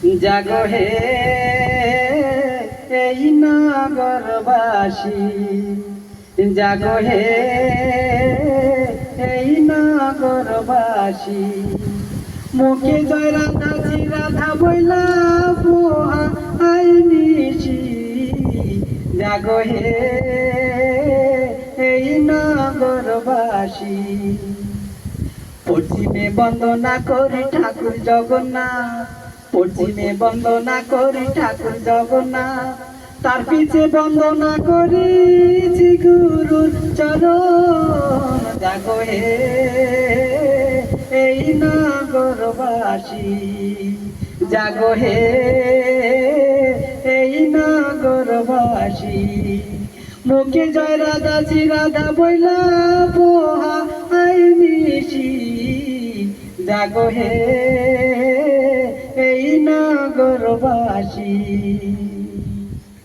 জাগো হে, এই নগরবাসী। জাগো হে, এই নগরবাসী। মুখে জয় রাধা জি রাধা বইলা পোহা আই নিশি। জাগো হে, এই নগরবাসী। পশ্চিমে বন্দনা করি ঠাকুর জগন্নাথ। পশ্চিমে বন্দনা করি ঠাকুর জগন্নাথ। তার পিছে বন্দনা করি গুরুর চরণ জাগো হে এই নগরবাসী জাগো হে এই নগরবাসী মুখে জয় রাধা শ্রী রাধা বইলা হে এই নগরবাসী।